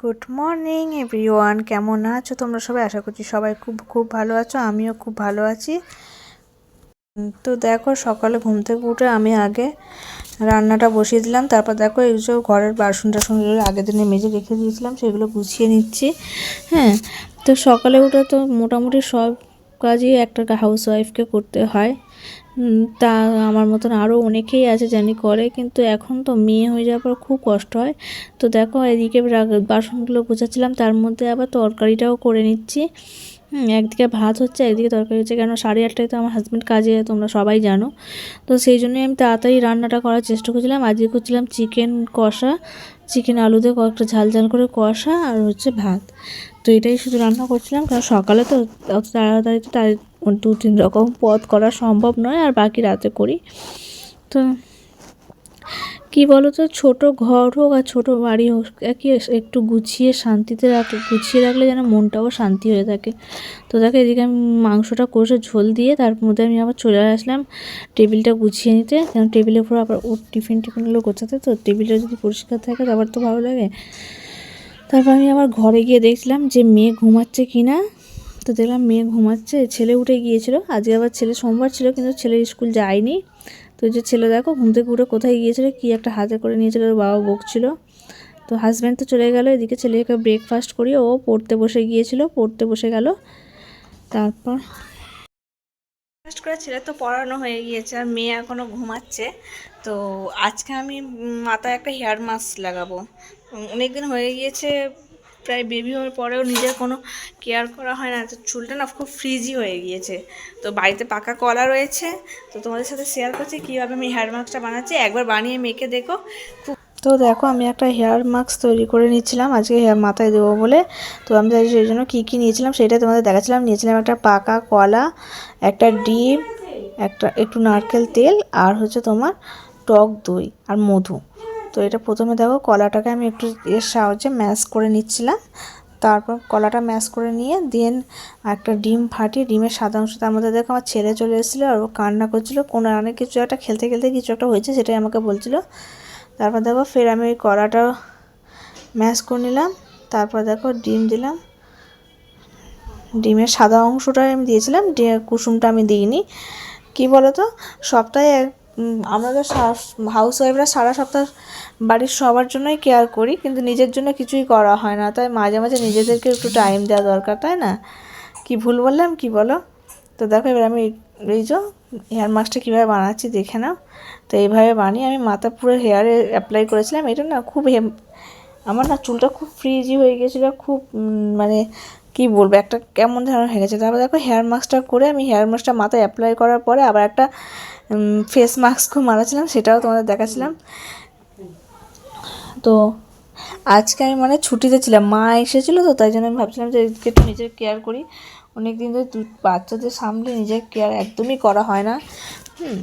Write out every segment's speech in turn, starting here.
Good morning everyone কেমন আছো? তোমরা সবাই? আশা করছি সবাই খুব খুব ভালো আছো। আমিও খুব ভালো আছি। তো দেখো, সকালে ঘুম থেকে উঠে আমি আগে রান্নাটা বসিয়ে দিলাম। তারপর দেখো, এই যে ঘরের বাসন টাসন আগের দিনে মেজে রেখে দিয়েছিলাম, সেগুলো গুছিয়ে নিচ্ছি। হ্যাঁ তো সকালে উঠে তো মোটামুটি সব কাজই একটা হাউস ওয়াইফকে করতে হয়। তা আমার মতন আরও অনেকেই আছে জানি করে, কিন্তু এখন তো মেয়ে হয়ে যাওয়ার পর খুব কষ্ট হয়। তো দেখো, এদিকে বাসনগুলো গোছাচ্ছিলাম, তার মধ্যে আবার তরকারিটাও করে নিচ্ছি। একদিকে ভাত হচ্ছে, একদিকে তরকারি হচ্ছে কেন সাড়ে আটটায় তো আমার হাজব্যান্ড কাজে, তোমরা সবাই জানো। তো সেই জন্যই আমি তাড়াতাড়ি রান্নাটা করার চেষ্টা করছিলাম। আজকে করছিলাম চিকেন কষা চিকেন আলু দিয়ে কয়েকটা ঝাল ঝাল করে কষা, আর হচ্ছে ভাত। তো এটাই শুধু রান্না করছিলাম, কারণ সকালে তো অত তাড়াতাড়ি তো তাই দু তিন রকম পদ করা সম্ভব নয়, আর বাকি রাতে করি। তো কি বলো তো ছোটো ঘর হোক আর ছোটো বাড়ি হোক একই একটু গুছিয়ে শান্তিতে রাখলে গুছিয়ে রাখলে যেন মনটাও শান্তি হয়ে থাকে। তো দেখো, এদিকে আমি মাংসটা কষে ঝোল দিয়ে তার মধ্যে আমি আবার চলে আসলাম টেবিলটা গুছিয়ে নিতে। কারণ টেবিলের উপর আবার ওর টিফিন টিফিনগুলো গোছাতে, তো টেবিলটা যদি পরিষ্কার থাকে, তারপর তো ভালো লাগে। তারপর আমি আবার ঘরে গিয়ে দেখলাম যে মেয়ে ঘুমাচ্ছে কি না তো দেখলাম মেয়ে ঘুমাচ্ছে, ছেলে উঠে গিয়েছিল। আজকে আবার ছেলে সোমবার ছিল, কিন্তু ছেলের স্কুল যায়নি। তো যে ছেলে দেখো, ঘুম থেকে উঠে কোথায় গিয়েছিল, কি একটা হাতে করে নিয়েছিল বাবা বকছিল। তো হাজব্যান্ড তো চলে গেল, এদিকে ছেলেকে ব্রেকফাস্ট করিয়ে ও পড়তে বসে গিয়েছিল, পড়তে বসে গেল। তারপর ব্রেকফাস্ট করে ছেলে তো পড়ানো হয়ে গিয়েছে, আর মেয়ে এখনও ঘুমাচ্ছে। তো আজকে আমি মাথায় একটা হেয়ার মাস্ক লাগাবো। অনেক দিন হয়ে গিয়েছে, প্রায় বেবি হওয়ার পরেও নিজের কোনো কেয়ার করা হয় না। তো চুলটা না খুব ফ্রিজি হয়ে গিয়েছে। তো বাড়িতে পাকা কলা রয়েছে। তো তোমাদের সাথে শেয়ার করছি কীভাবে আমি হেয়ার মাস্কটা বানাচ্ছি। একবার বানিয়ে মেখে দেখো। খুব তো দেখো, আমি একটা হেয়ার মাস্ক তৈরি করে নিয়েছিলাম আজকে হেয়ার মাথায় দেবো বলে। তো আমি তাই সেই জন্য কী কী নিয়েছিলাম, সেটাই তোমাদের দেখাচ্ছিলাম। নিয়েছিলাম একটা পাকা কলা, একটা ডিম, একটা একটু নারকেল তেল, আর হচ্ছে তোমার টক দই আর মধু। তো এটা প্রথমে দেখো কলাটাকে আমি একটু এর সাহায্যে ম্যাশ করে নিচ্ছিলাম। তারপর কলাটা ম্যাশ করে নিয়ে, দেন একটা ডিম ফাটিয়ে, ডিমের সাদা অংশ, তার মধ্যে দেখো আমার ছেলে চলে এসেছিল আর ও কান্না করছিল। কোনো অনেক কিছু একটা খেলতে খেলতে কিছু একটা হয়েছে সেটাই আমাকে বলছিল। তারপর দেখো ফের আমি ওই কলাটা ম্যাশ করে নিলাম। তারপর দেখো ডিম দিলাম। ডিমের সাদা অংশটা আমি দিয়েছিলাম কুসুমটা আমি দিইনি। কি বলো তো সপ্তাহে আমরা তো হাউস ওয়াইফরা সারা সপ্তাহ বাড়ির সবার জন্যই কেয়ার করি, কিন্তু নিজের জন্য কিছুই করা হয় না। তাই মাঝে মাঝে নিজেদেরকে একটু টাইম দেওয়া দরকার, তাই না? কি ভুল বললাম, কি বলো? তো দেখো, এবার আমি এই- যে হেয়ার মাস্কটা কীভাবে বানাচ্ছি দেখে নাও। তো এইভাবে বানিয়ে আমি মাথা পুরো হেয়ারে অ্যাপ্লাই করেছিলাম। এটা না খুব আমার না চুলটা খুব ফ্রিজি হয়ে গেছিল, খুব মানে কি বলব, একটা কেমন ধরনের হয়ে গেছে। তারপর দেখো হেয়ার মাস্কটা করে আমি হেয়ার মাস্কটা মাথায় অ্যাপ্লাই করার পরে আবার একটা ফেস মাস্কও মারাছিলাম, সেটাও তোমাদের দেখাচ্ছিলাম তো আজকে আমি মানে ছুটিতে ছিলাম, মা এসেছিল তো, তাই জন্য আমি ভাবছিলাম যে একটু নিজের কেয়ার করি। অনেক দিন ধরে বাচ্চাদের সামনে নিজের কেয়ার একদমই করা হয় না। হুম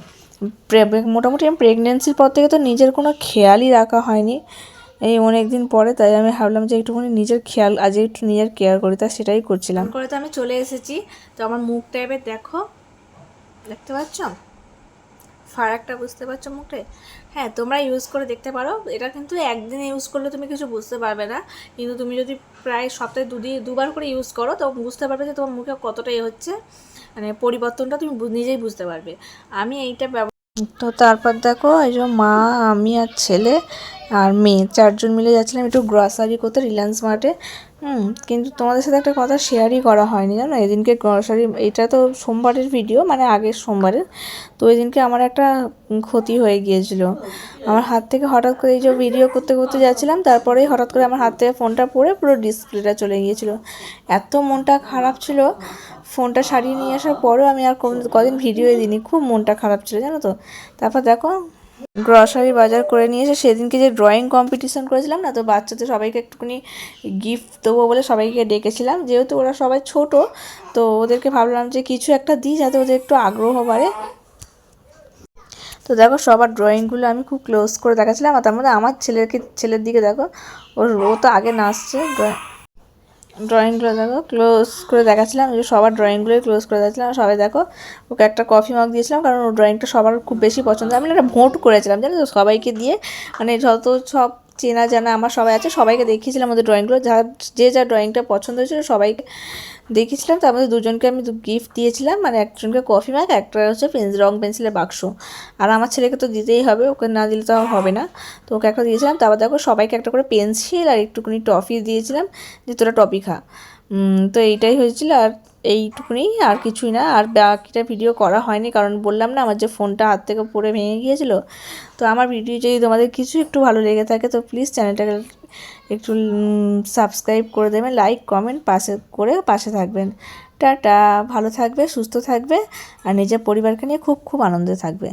মোটামুটি আমি প্রেগনেন্সির পর থেকে তো নিজের কোনো খেয়ালই রাখা হয়নি। এই অনেক দিন পরে তাই আমি ভাবলাম যে একটুখানি নিজের খেয়াল আজ একটু নিজের কেয়ার করি তা সেটাই করছিলাম। করে তো আমি চলে এসেছি। তো আমার মুখ টাইপের দেখো দেখতে পাচ্ছ? ফারাকটা বুঝতে পারছ মুখে হ্যাঁ তোমরা ইউজ করে দেখতে পারো। এটা কিন্তু একদিন ইউজ করলে তুমি কিছু বুঝতে পারবে না। কিন্তু তুমি যদি প্রায় সপ্তাহে দুদিন দুবার করে ইউজ করো তো বুঝতে পারবে যে তোমার মুখে কতটা ইয়ে হচ্ছে। মানে পরিবর্তনটা তুমি নিজেই বুঝতে পারবে। আমি এইটা ব্যবহার তো তারপর দেখো এই যে মা আমি আর ছেলে আর মেয়ে, চারজন মিলে যাচ্ছিলাম একটু গ্রসারি করতে রিলায়েন্স মার্টে হুম, কিন্তু তোমাদের সাথে একটা কথা শেয়ারই করা হয়নি, জানো? এদিনকে গ্রসারি এটা তো সোমবারের ভিডিও মানে আগের সোমবারের। তো ওই দিনকে আমার একটা ক্ষতি হয়ে গিয়েছিল। আমার হাত থেকে হঠাৎ করে এই যে ভিডিও করতে করতে যাচ্ছিলাম, তারপরেই হঠাৎ করে আমার হাত থেকে ফোনটা পড়ে পুরো ডিসপ্লেটা চলে গিয়েছিল। এত মনটা খারাপ ছিল ফোনটা সারিয়ে নিয়ে আসার পরেও আমি আর কদিন ভিডিও দিইনি, খুব মনটা খারাপ ছিল, জানো তো? তারপর দেখো গ্রসারি বাজার করে নিয়ে এসে সেদিনকে যে ড্রয়িং কম্পিটিশন করেছিলাম না, তো বাচ্চাদের সবাইকে একটুখানি গিফট দেবো বলে সবাইকে ডেকেছিলাম। যেহেতু ওরা সবাই ছোট, তো ওদেরকে ভাবলাম যে কিছু একটা দিই যাতে ওদের একটু আগ্রহ বাড়ে। তো দেখো সবার ড্রয়িংগুলো আমি খুব ক্লোজ করে দেখাচ্ছিলাম, আর তার মধ্যে আমার ছেলেকে, ছেলের দিকে দেখো, ওর, ও তো আগে নাচছে ড্রয়িংগুলো দেখো ক্লোজ করে দেখাচ্ছিলাম যে সবার ড্রয়িংগুলোই ক্লোজ করে দেখাচ্ছিলাম সবাই দেখো, ওকে একটা কফি মগ দিয়েছিলাম, কারণ ওর ড্রয়িংটা সবার খুব বেশি পছন্দ। আমি একটা ভোট করেছিলাম, জানো তো, সবাইকে দিয়ে মানে যত সব চেনা জানা আমার সবাই আছে, সবাইকে দেখিয়েছিলাম আমাদের ড্রয়িংগুলো যা, যে যা ড্রয়িংটা পছন্দ হয়েছিল সবাইকে দেখিয়েছিলাম। তার মধ্যে দুজনকে আমি গিফট দিয়েছিলাম মানে একজনকে কফি ম্যাগ একটা হচ্ছে পেন্স রং পেন্সিলের বাক্স। আর আমার ছেলেকে তো দিতেই হবে, ওকে না দিলে তো হবে না। তো ওকে একটা দিয়েছিলাম, তারপর দেখো সবাইকে একটা করে পেন্সিল আর একটুখানি টফি দিয়েছিলাম, যে তোরা টপি খা। তো এইটাই হয়েছিল। আর এইটুকুনি, আর কিছুই না। আর বাকিটা ভিডিও করা হয়নি, কারণ বললাম না, আমার যে ফোনটা হাত থেকে পড়ে ভেঙে গিয়েছিল। তো আমার ভিডিও যদি তোমাদের কিছু একটু ভালো লেগে থাকে, তো প্লিজ চ্যানেলটাকে একটু সাবস্ক্রাইব করে দেবেন লাইক কমেন্ট পাশে করে পাশে থাকবেন। টাটা, ভালো থাকবে, সুস্থ থাকবে, আর নিজের পরিবারকে নিয়ে খুব খুব আনন্দে থাকবে।